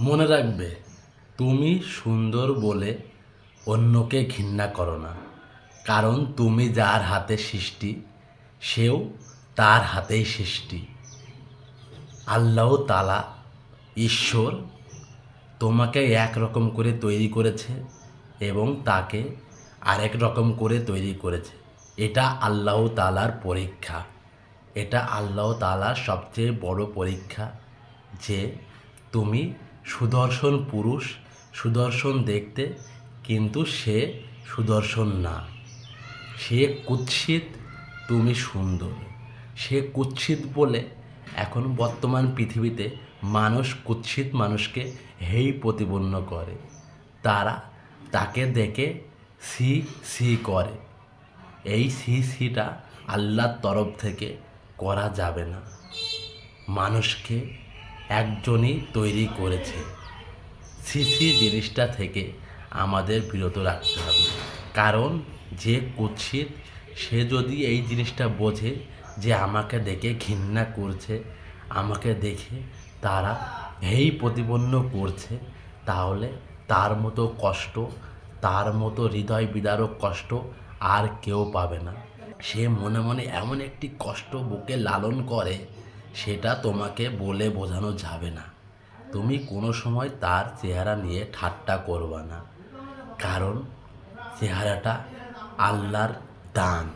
মনে রাখবে, তুমি সুন্দর বলে অন্যকে ঘৃণা করো না। কারণ তুমি যার হাতে সৃষ্টি, সেও তার হাতেই সৃষ্টি। আল্লাহ তালা ঈশ্বর তোমাকে এক রকম করে তৈরি করেছে এবং তাকে আরেক রকম করে তৈরি করেছে। এটা আল্লাহ তালার পরীক্ষা। এটা আল্লাহ তালার সবচেয়ে বড় পরীক্ষা যে তুমি সুদর্শন পুরুষ সুদর্শন দেখতে, কিন্তু সে সুদর্শন না। সে কুৎসিত, তুমি সুন্দর। সে কুৎসিত বলে এখন বর্তমান পৃথিবীতে মানুষ কুৎসিত মানুষকে হেই প্রতিপন্ন করে। তারা তাকে দেখে সি সি করে। এই সি সিটা আল্লাহর তরফ থেকে করা যাবে না। মানুষকে একজনই তৈরি করেছে। সিসি জিনিসটা থেকে আমাদের বিরত রাখতে হবে। কারণ যে কুৎসিত, সে যদি এই জিনিসটা বোঝে যে আমাকে দেখে ঘৃণা করছে, আমাকে দেখে তারা হেই প্রতিপন্ন করছে, তাহলে তার মতো কষ্ট, তার মতো হৃদয় বিদারক কষ্ট আর কেউ পাবে না। সে মনে মনে এমন একটি কষ্ট বুকে লালন করে সেটা তোমাকে বলে বোঝানো যাবে না। তুমি কোনো সময় তার চেহারা নিয়ে ঠাট্টা করবা না। কারণ চেহারাটা আল্লাহর দান।